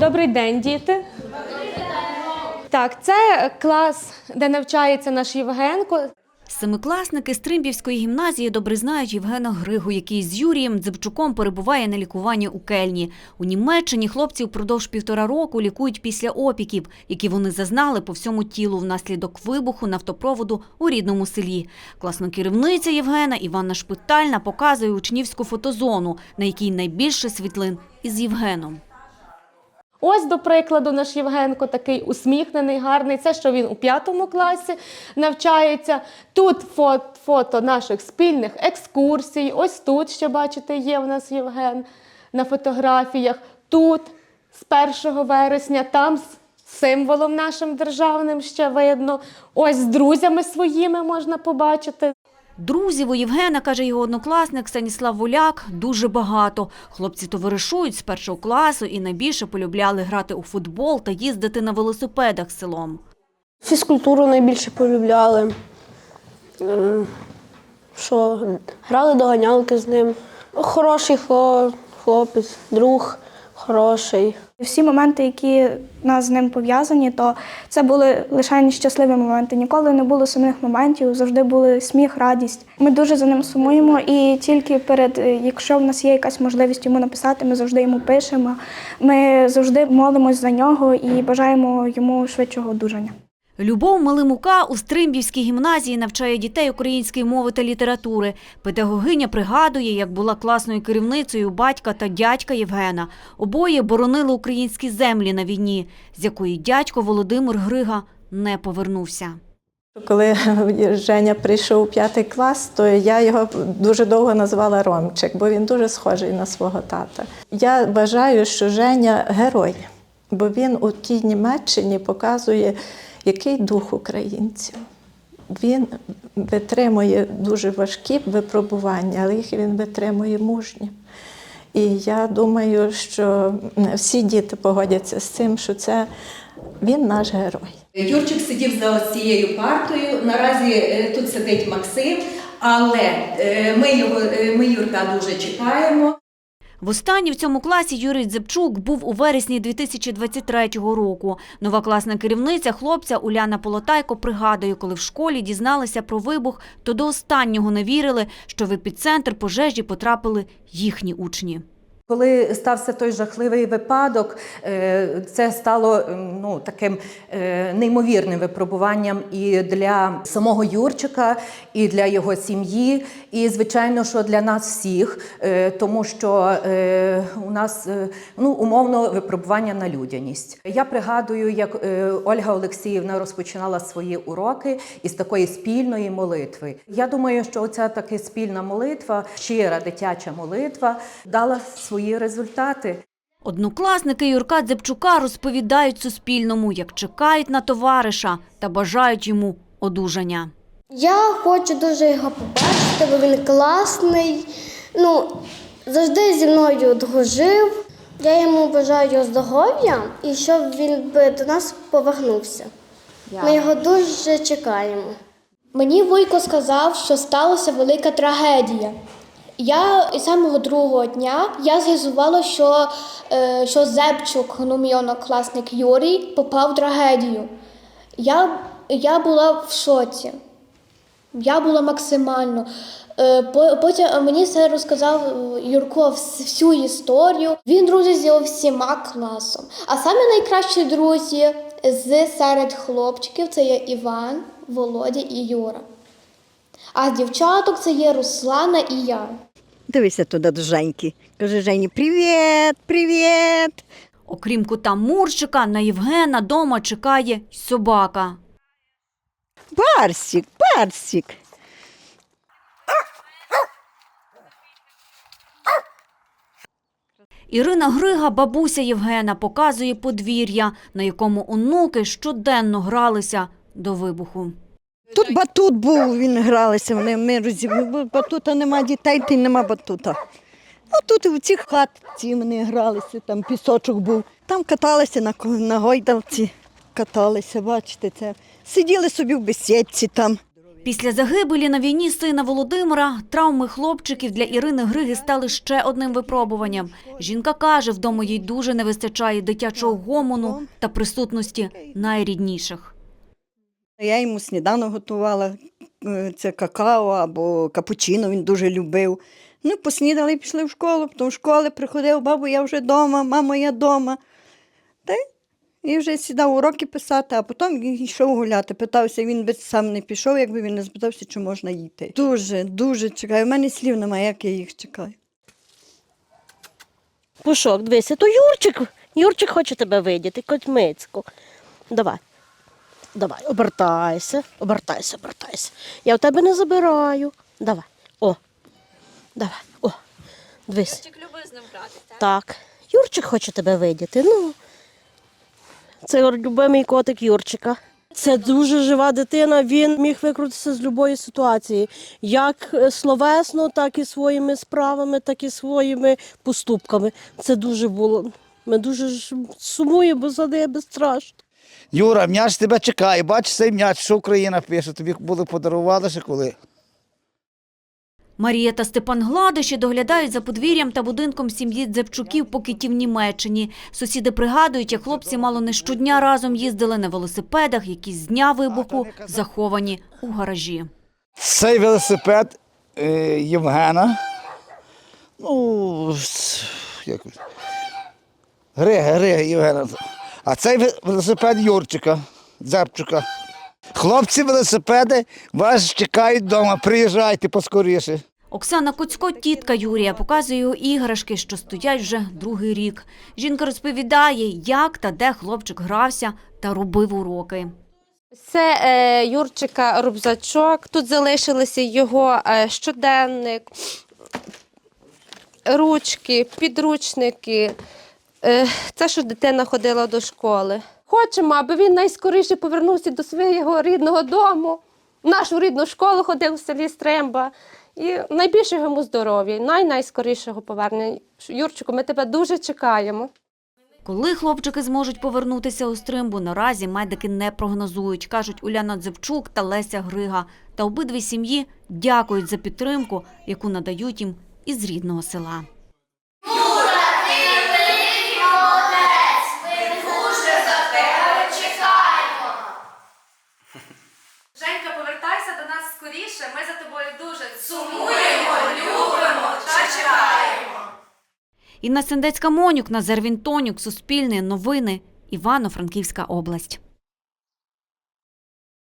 Добрий день, діти. Так, це клас, де навчається наш Євгенко. Семикласники Стримбівської гімназії добре знають Євгена Григу, який з Юрієм Дзевчуком перебуває на лікуванні у Кельні. У Німеччині хлопці впродовж півтора року лікують після опіків, які вони зазнали по всьому тілу внаслідок вибуху нафтопроводу у рідному селі. Класна керівниця Євгена Іванна Шпитальна показує учнівську фотозону, на якій найбільше світлин із Євгеном. Ось, до прикладу, наш Євгенко такий усміхнений, гарний. Це що він у п'ятому класі навчається. Тут фото, наших спільних екскурсій. Ось тут ще, бачите, є в нас Євген на фотографіях. Тут з 1 вересня, там з символом нашим державним ще видно. Ось з друзями своїми можна побачити. Друзів у Євгена, каже його однокласник Станіслав Воляк, дуже багато. Хлопці товаришують з першого класу і найбільше полюбляли грати у футбол та їздити на велосипедах селом. Фізкультуру найбільше полюбляли. Е, Що, грали доганялки з ним. Хороший хлопець, друг хороший. Всі моменти, які нас з ним пов'язані, то це були лише щасливі моменти. Ніколи не було сумних моментів, завжди були сміх, радість. Ми дуже за ним сумуємо, і тільки перед, е, якщо в нас є якась можливість йому написати, ми завжди йому пишемо. Ми завжди молимось за нього і бажаємо йому швидшого одужання. Любов Малимука у Стримбівській гімназії навчає дітей української мови та літератури. Педагогиня пригадує, як була класною керівницею батька та дядька Євгена. Обоє боронили українські землі на війні, з якої дядько Володимир Грига не повернувся. Коли Женя прийшов у п'ятий клас, то я його дуже довго назвала Ромчик, бо він дуже схожий на свого тата. Я вважаю, що Женя герой, бо він у тій Німеччині показує, який дух українців. Він витримує дуже важкі випробування, але їх він витримує мужньо. І я думаю, що всі діти погодяться з цим, що це він наш герой. Юрчик сидів за цією партою. Наразі е, тут сидить Максим, але е, ми його е, ми Юрка дуже чекаємо. Востаннє в цьому класі Юрій Дзепчук був у вересні 2023 року. Нова класна керівниця хлопця Уляна Полотайко пригадує, коли в школі дізналися про вибух, то до останнього не вірили, що в епіцентр пожежі потрапили їхні учні. Коли стався той жахливий випадок, е, це стало ну, таким е, неймовірним випробуванням і для самого Юрчика, і для його сім'ї, і звичайно, що для нас всіх, е, тому що е, у нас е, ну, умовно випробування на людяність. Я пригадую, як Ольга Олексіївна розпочинала свої уроки із такої спільної молитви. Я думаю, що оця така спільна молитва, щира дитяча молитва, дала свої результати. Однокласники Юрка Дзепчука розповідають Суспільному, як чекають на товариша та бажають йому одужання. Я хочу дуже його побачити, бо він класний. Ну, завжди зі мною дружив. Я йому бажаю здоров'я і щоб він би до нас повернувся. Ми його дуже чекаємо. Мені Вуйко сказав, що сталася велика трагедія. Я із самого другого дня я з'ясувала, що, е, що Зепчук, ну, мій однокласник Юрій, попав в трагедію. Я, я була в шоці. Я була максимально. Е, Потім мені це розказав е, Юрко всю історію. Він друзі з всіма класом. А саме найкращі друзі з серед хлопчиків це є Іван, Володя і Юра. А з дівчаток це є Руслана і я. Дивися туди до Женьки. Каже Жені, привіт, привіт. Окрім кота Мурчика, на Євгена дома чекає собака. Барсік, барсік. Ірина Грига, бабуся Євгена, показує подвір'я, на якому онуки щоденно гралися до вибуху. Тут батут був, він гралися, вони ми розібрали. Батута нема дітей, й нема батута. Ну тут в цій хатці вони гралися, там пісочок був. Там каталися на, на гойдалці, каталися, бачите, це. Сиділи собі в бесідці там. Після загибелі на війні сина Володимира травми хлопчиків для Ірини Григи стали ще одним випробуванням. Жінка каже, вдома їй дуже не вистачає дитячого гомону та присутності найрідніших. Я йому сніданок готувала, е, це какао або капучино, він дуже любив. Ну, поснідали і пішли в школу, потім в школи приходив, бабу, я вже вдома, мамо, я вдома. Та і вже сідав уроки писати, а потім йшов гуляти. Питався, він би сам не пішов, якби він не запитався, чи можна йти. Дуже, дуже чекаю. У мене слів немає, як я їх чекаю. Пушок, дивися, то Юрчик. Юрчик хоче тебе видіти, Котьмицьку. Давай. Давай, обертайся, обертайся, обертайся. Я в тебе не забираю. Давай. О. Давай. О. Дивись. Юрчик любить з ним грати, так? Так. Юрчик хоче тебе видіти. Ну. Це любимий котик Юрчика. Це дуже жива дитина. Він міг викрутитися з будь-якої ситуації, як словесно, так і своїми справами, так і своїми поступками. Це дуже було. Ми дуже сумуємо за ними безстрашно. Юра, м'яч тебе чекає. Бачиш цей м'яч, що Україна пише, тобі були подарували коли. Марія та Степан Гладиші доглядають за подвір'ям та будинком сім'ї Дзепчуків, поки ті в Німеччині. Сусіди пригадують, як хлопці мало не щодня разом їздили на велосипедах, які з дня вибуху заховані у гаражі. Цей велосипед е, Євгена. Ну, як... Грига, Грига Євгена. А цей велосипед Юрчика, Дзепчука. Хлопці, велосипеди вас чекають вдома. Приїжджайте поскоріше. Оксана Коцько, тітка Юрія, показує його іграшки, що стоять вже другий рік. Жінка розповідає, як та де хлопчик грався та робив уроки. Це е, Юрчика рюкзачок. Тут залишилися його е, щоденник, ручки, підручники. Е, це що дитина ходила до школи. Хочемо, аби він найскоріше повернувся до свого рідного дому, в нашу рідну школу ходив в селі Стремба. І найбільшого йому здоров'я, най-найскорішого повернення. Юрчику, ми тебе дуже чекаємо. Коли хлопчики зможуть повернутися у стримбу, наразі медики не прогнозують, кажуть Уляна Дзевчук та Леся Грига. Та обидві сім'ї дякують за підтримку, яку надають їм із рідного села. Женька, повертайся до нас скоріше. Ми за тобою дуже сумуємо, любимо та чекаємо. Інна Сендецька Монюк, Назар Вінтонюк, Суспільне, Новини, Івано-Франківська область.